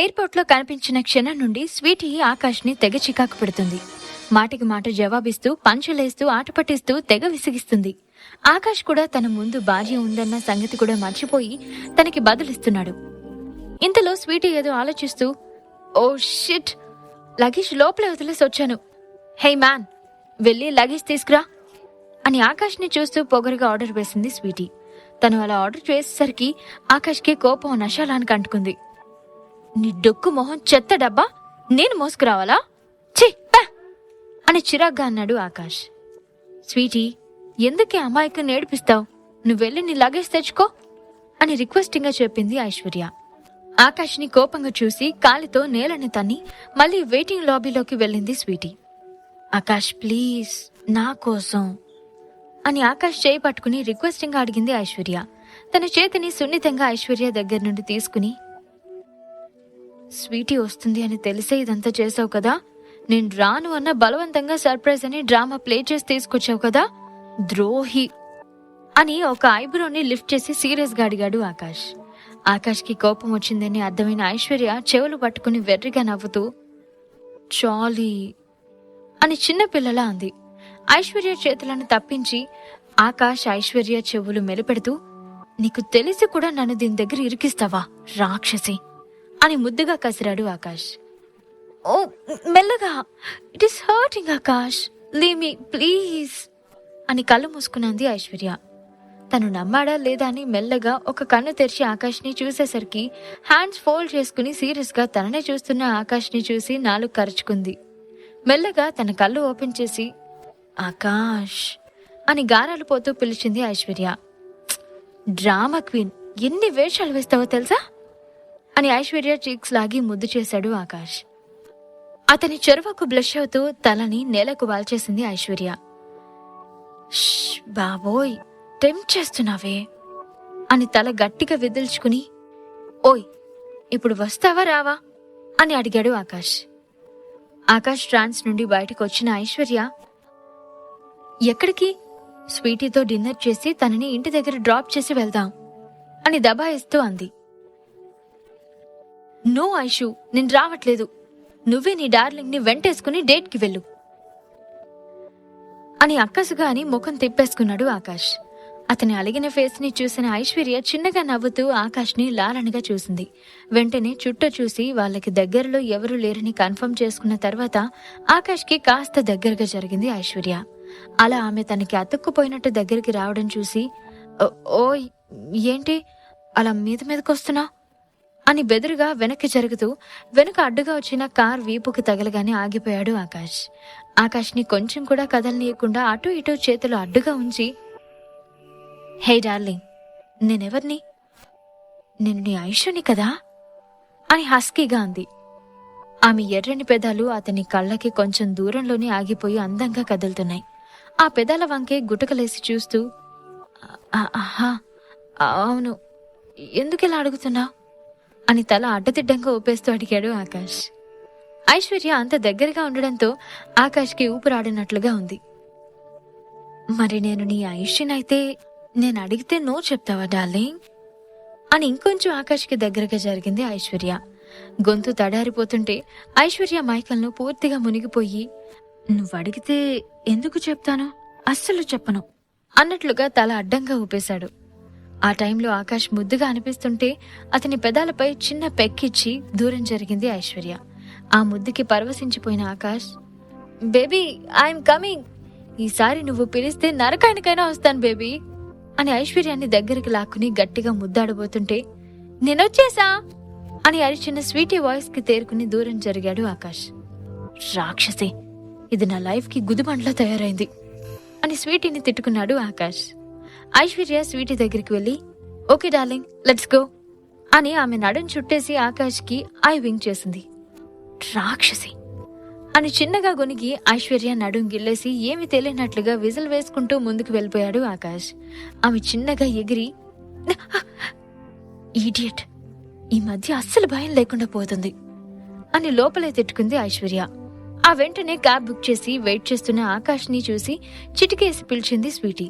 ఎయిర్పోర్ట్లో కనిపించిన క్షణం నుండి స్వీటీ ఆకాష్ని తెగ చికాకు పెడుతుంది. మాటికి మాట జవాబిస్తూ పంచులేస్తూ ఆట పట్టిస్తూ తెగ విసిగిస్తుంది. ఆకాష్ కూడా తన ముందు భార్య ఉందన్న సంగతి కూడా మర్చిపోయి తనకి బదులిస్తున్నాడు. ఇంతలో స్వీటీ ఏదో ఆలోచిస్తూ ఓ షిట్! లగేజ్ లోపల వదిలేసి వచ్చాను. హే మ్యాన్ వెళ్ళి లగేజ్ తీసుకురా అని ఆకాష్ని చూస్తూ పొగరుగా ఆర్డర్ వేసింది స్వీటీ. తను అలా ఆర్డర్ చేసేసరికి ఆకాష్కి కోపం నషాలానికి అంటుకుంది. నీ డొక్కు మొహం చెత్త డబ్బా? నేను మోసుకురావాలా? ఛీ అని చిరాగ్గా అన్నాడు ఆకాష్. స్వీటీ ఎందుకే అమాయకం నేడిపిస్తావు? నువ్వు వెళ్ళి నీ లగేజ్ తెచ్చుకో అని రిక్వెస్టింగ్గా చెప్పింది ఐశ్వర్య. ఆకాష్ని కోపంగా చూసి కాలితో నేలని తన్ని మళ్ళీ వెయిటింగ్ లాబీలోకి వెళ్ళింది స్వీటీ. ఆకాష్ ప్లీజ్ నా కోసం అని ఆకాష్ చేయి పట్టుకుని రిక్వెస్టింగ్గా అడిగింది ఐశ్వర్య. తన చేతిని సున్నితంగా ఐశ్వర్య దగ్గర నుండి తీసుకుని స్వీటీ వస్తుంది అని తెలిసే ఇదంతా చేసావు కదా? నేను రాను అన్న బలవంతంగా సర్ప్రైజ్ అని డ్రామా ప్లే చేసి తీసుకొచ్చావు కదా? ద్రోహి! అని ఒక ఐబ్రోని లిఫ్ట్ చేసి సీరియస్గా అడిగాడు ఆకాష్. ఆకాష్కి కోపం వచ్చిందని అర్థమైన ఐశ్వర్య చెవులు పట్టుకుని వెర్రిగా నవ్వుతూ చాలీ అని చిన్నపిల్లలా అంది. ఐశ్వర్య చేతులను తప్పించి ఆకాష్ ఐశ్వర్య చెవులు మెలిపెడుతూ నీకు తెలిసి కూడా నన్ను దీని దగ్గర ఇరికిస్తావా రాక్షసి? అని ముద్దుగా కసిరాడు ఆకాష్. ఓ మెల్లగా it is hurting Akash. Leave me please అని కళ్ళు మూసుకున్నది ఐశ్వర్య. తను నమ్మాడా లేదా అని మెల్లగా ఒక కన్ను తెరిచి ఆకాష్ని చూసేసరికి హ్యాండ్స్ ఫోల్డ్ చేసుకుని సీరియస్గా తననే చూస్తున్న ఆకాష్ని చూసి నాలుగు కరుచుకుంది. మెల్లగా తన కళ్ళు ఓపెన్ చేసి ఆకాష్ అని గారాలు పోతూ పిలిచింది ఐశ్వర్య. డ్రామా క్వీన్ ఎన్ని వేషాలు వేస్తావో తెలుసా? అని ఐశ్వర్య చీక్స్ లాగి ముద్దు చేశాడు ఆకాష్. అతని చెరువకు బ్లష్ అవుతూ తలని నేలకు వాల్చేసింది ఐశ్వర్య. "ష్, బాబోయ్ టెంప్ట్ చేస్తున్నావే అని తల గట్టిగా విదిల్చుకుని ఓయ్ ఇప్పుడు వస్తావా రావా? అని అడిగాడు ఆకాష్. ఆకాష్ ట్రాన్స్ నుండి బయటకు వచ్చిన ఐశ్వర్య ఎక్కడికి? స్వీటీతో డిన్నర్ చేసి తనని ఇంటి దగ్గర డ్రాప్ చేసి వెళ్దాం అని దబాయిస్తూ అంది. నో ఐషు నేను రావట్లేదు. నువ్వే నీ డార్లింగ్ని వెంటేసుకుని డేట్కి వెళ్ళు. అని అక్కసుగా అని ముఖం తిప్పేసుకున్నాడు ఆకాష్. అతని అలిగిన ఫేస్ని చూసిన ఐశ్వర్య చిన్నగా నవ్వుతూ ఆకాష్ని లాలనగా చూసింది. వెంటనే చుట్టూ చూసి వాళ్ళకి దగ్గరలో ఎవరూ లేరని కన్ఫర్మ్ చేసుకున్న తర్వాత ఆకాష్కి కాస్త దగ్గరగా జరిగింది ఐశ్వర్య. అలా ఆమె తనకి అతుక్కుపోయినట్టు దగ్గరికి రావడం చూసి "ఓ- ఓయ్ ఏంటి? అలా మీద మీదకొస్తున్నా? అని బెదురుగా వెనక్కి జరుగుతూ వెనుక అడ్డుగా వచ్చిన కార్ వీపుకి తగలగానే ఆగిపోయాడు ఆకాష్. ఆకాష్ని కొంచెం కూడా కదలనీయకుండా అటు ఇటు చేతులు అడ్డుగా ఉంచి హే డార్లింగ్ నేనెవర్ని? నేను నీ ఐషుని కదా? అని హస్కీగా అంది. ఆమె ఎర్రని పెదాలు అతని కళ్ళకి కొంచెం దూరంలోనే ఆగిపోయి అందంగా కదులుతున్నాయి. ఆ పెదాల వంకే గుటకలేసి చూస్తూ ఆహా అవును ఎందుకిలా అడుగుతున్నావు? అని తల అడ్డదిడ్డంగా ఊపేస్తూ అడిగాడు ఆకాష్. ఐశ్వర్య అంత దగ్గరగా ఉండడంతో ఆకాష్కి ఊపిరాడినట్లుగా ఉంది. మరి నేను నీ ఐశ్వర్యనైతే నేను అడిగితే నో చెప్తావా డార్లింగ్? అని ఇంకొంచెం ఆకాష్కి దగ్గరగా జరిగింది ఐశ్వర్య. గొంతు తడారిపోతుంటే ఐశ్వర్య మైకల్ను పూర్తిగా మునిగిపోయి నువ్వు అడిగితే ఎందుకు చెప్తాను? అస్సలు చెప్పను అన్నట్లుగా తల అడ్డంగా ఊపేశాడు. ఆ టైంలో ఆకాష్ ముద్దుగా అనిపిస్తుంటే అతని పెదాలపై చిన్న పెక్కిచ్చి దూరం జరిగింది ఐశ్వర్య. ఆ ముద్దుకి పరవశించిపోయిన ఆకాష్ బేబీ ఐఎమ్ కమింగ్. ఈసారి నువ్వు పిలిస్తే నరకానికైనా వస్తాను బేబీ అని ఐశ్వర్యాన్ని దగ్గరికి లాక్కుని గట్టిగా ముద్దాడబోతుంటే నేనొచ్చేసా అని అరిచిన స్వీటీ వాయిస్కి తేరుకుని దూరం జరిగాడు ఆకాష్. రాక్షసి ఇది నా లైఫ్కి గుదిబండ్లా తయారైంది అని స్వీటీని తిట్టుకున్నాడు ఆకాష్. ఐశ్వర్య స్వీటీ దగ్గరికి వెళ్ళి ఓకే డార్లింగ్ లెట్స్ గో అని ఆమె నడుం చుట్టేసి ఆకాష్కి ఐ వింగ్ చేసింది. రాక్షసి అని చిన్నగా గొనిగి ఐశ్వర్య నడుం గిల్లేసి ఏమి తెలియనట్లుగా విజిల్ వేసుకుంటూ ముందుకు వెళ్ళిపోయాడు ఆకాష్. ఆమె చిన్నగా ఎగిరి ఈడియట్ ఈ మధ్య అస్సలు భయం లేకుండా పోతుంది అని లోపలే తిట్టుకుంది ఐశ్వర్య. ఆ వెంటనే క్యాబ్ బుక్ చేసి వెయిట్ చేస్తున్న ఆకాష్ని చూసి చిటికేసి పిలిచింది స్వీటీ.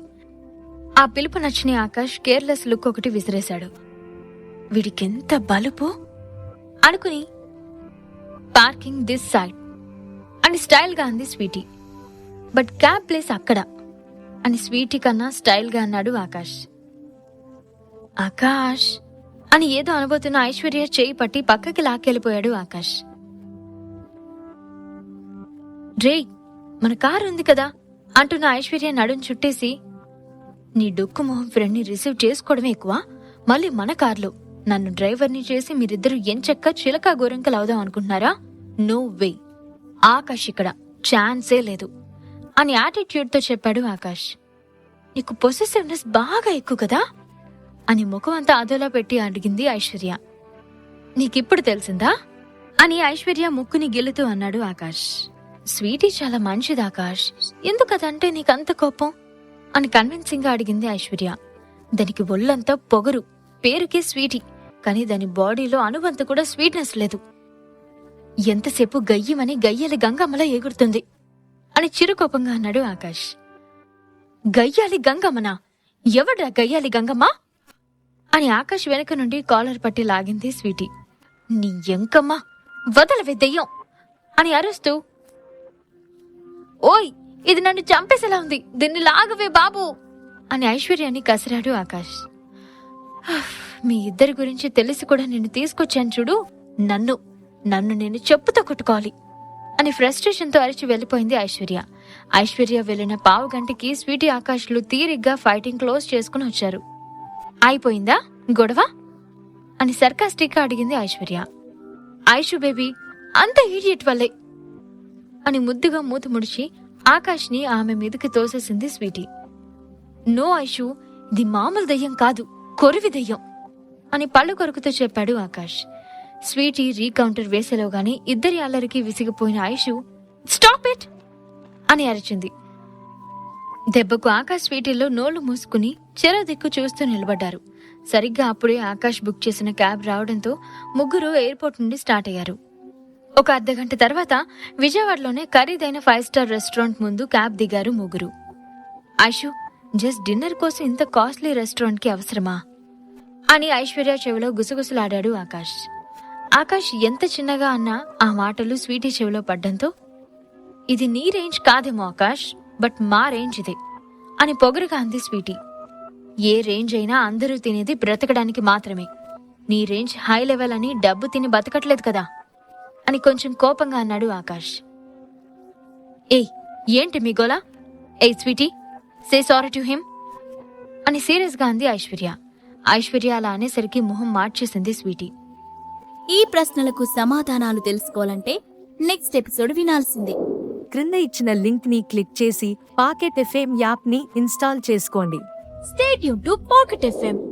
ఆ పిలుపు నచ్చని ఆకాష్ కేర్లెస్ లుక్ ఒకటి విసిరేశాడు. వీడికెంత బలుపు? అనుకుని పార్కింగ్ దిస్ సైడ్ అని స్టైల్గా అంది స్వీటీ. బట్ క్యాబ్ ప్లేస్ అక్కడ అని స్వీటీ కన్నా స్టైల్గా అన్నాడు ఆకాష్. ఆకాష్ అని ఏదో అనబోతున్న ఐశ్వర్య చేయి పట్టి పక్కకి లాక్కెళ్ళిపోయాడు ఆకాష్. రే మన కారు ఉంది కదా అంటున్న ఐశ్వర్య నడుం చుట్టేసి నీ డొక్కుము ఫ్రెండ్ని రిసీవ్ చేసుకోవడమే ఎక్కువ. మళ్ళీ మన కార్లో నన్ను డ్రైవర్ని చేసి మీరిద్దరు ఎంచక్క చిలక గోరంకలు అవుదాం అనుకుంటున్నారా? No way. ఆకాష్ ఇక్కడ ఛాన్సే లేదు. అని యాటిట్యూడ్తో చెప్పాడు ఆకాష్. నీకు పొసెసివ్నెస్ బాగా ఎక్కువ కదా? అని ముఖం అంతా అదోలా పెట్టి అడిగింది ఐశ్వర్య. నీకిప్పుడు తెలిసిందా? అని ఐశ్వర్య ముక్కుని గెలుతూ అన్నాడు ఆకాష్. స్వీటీ చాలా మంచిది ఆకాష్. ఎందుకదంటే నీకంత కోపం? అని కన్విన్సింగ్గా అడిగింది ఐశ్వర్య. దానికి ఒళ్ళంతా పొగరు పేరుకే స్వీటీ కానీ దాని బాడీలో అనుబంత కూడా స్వీట్నెస్ లేదు. ఎంతసేపు గయ్యమని గయ్యాలి గంగమ్మలా ఎగురుతుంది అని చిరుకోపంగా అన్నాడు ఆకాష్. గయ్యాలి గంగమ్మనా? ఎవడ్రా గయ్యాలి గంగమ్మ? అని ఆకాష్ వెనక నుండి కాలర్ పట్టి లాగింది స్వీటీ. నీ ఎంకమ్మా వదలవే దెయ్యం అని అరుస్తూ ఓయ్! ఇది నన్ను చంపేసేలా ఉంది. దీన్ని లాగవే బాబు. అని ఐశ్వర్యాన్ని కసిరాడు ఆకాష్. మీ ఇద్దరి గురించి తెలిసి కూడా నిన్ను తీసుకొచ్చాను చూడు. నన్ను నన్ను నేను చెప్పుతో కొట్టుకోవాలి. అని ఫ్రస్ట్రేషన్తో అరిచి వెళ్ళిపోయింది ఐశ్వర్య. ఐశ్వర్య వెళ్ళిన పావు గంటకి స్వీటీ ఆకాష్లు తీరిగ్గా ఫైటింగ్ క్లోజ్ చేసుకుని వచ్చారు. అయిపోయిందా? గొడవ? అని సర్కాస్టిక్గా అడిగింది ఐశ్వర్య. ఐషు బేబీ అంత ఈడియట్ వల్లే. అని ముద్దుగా మూత ముడిచి ఆకాష్ని ఆమె మీదకి తోసేసింది స్వీటీ. నో ఐషు ఇది మామూలు దయ్యం కాదు కొరివి దయ్యం అని పళ్ళు కొరుకుతూ చెప్పాడు ఆకాష్. స్వీటీ రీకౌంటర్ వేసేలోగానే ఇద్దరి అల్లరికి విసిగిపోయిన ఐషు స్టాప్ ఇట్ అని అరిచింది. దెబ్బకు ఆకాష్ స్వీటీలో నోళ్ళు మూసుకుని చెరో దిక్కు చూస్తూ నిలబడ్డారు. సరిగ్గా అప్పుడే ఆకాష్ బుక్ చేసిన క్యాబ్ రావడంతో ముగ్గురు ఎయిర్పోర్ట్ నుండి స్టార్ట్ అయ్యారు. ఒక అర్ధగంట తర్వాత విజయవాడలోనే ఖరీదైన ఫైవ్ స్టార్ రెస్టారెంట్ ముందు క్యాబ్ దిగారు ముగ్గురు. ఐషు జస్ట్ డిన్నర్ కోసం ఇంత కాస్ట్లీ రెస్టారెంట్కి అవసరమా? అని ఐశ్వర్య చెవిలో గుసగుసలాడాడు ఆకాష్. ఆకాష్ ఎంత చిన్నగా అన్నా ఆ మాటలు స్వీటీ చెవిలో పడ్డంతో ఇది నీ రేంజ్ కాదేమో ఆకాష్ బట్ మా రేంజ్ ఇదే అని పొగరుగా అంది స్వీటీ. ఏ రేంజ్ అయినా అందరూ తినేది బ్రతకడానికి మాత్రమే. నీ రేంజ్ హై లెవెల్ అని డబ్బు తిని బతకట్లేదు కదా. అని కొంచెం కోపంగా అన్నాడు ఆకాష్. ఏయ్ ఏంటి మీ గోలా? ఏయ్ sweetie say sorry to him అని సీరియస్గా అంది ఐశ్వర్య. ఐశ్వర్య అలా అనేసరికి మొహం మార్చేసింది స్వీటీ. ఈ ప్రశ్నలకు సమాధానాలు తెలుసుకోవాలంటే నెక్స్ట్ ఎపిసోడ్ వినాల్సిందే. క్రింద ఇచ్చిన లింక్ని క్లిక్ చేసి పాకెట్ ఎఫ్ఎం యాప్ని ఇన్స్టాల్ చేసుకోండి. స్టేట్ యూన్ టు పాకెట్ ఎఫ్ఎం.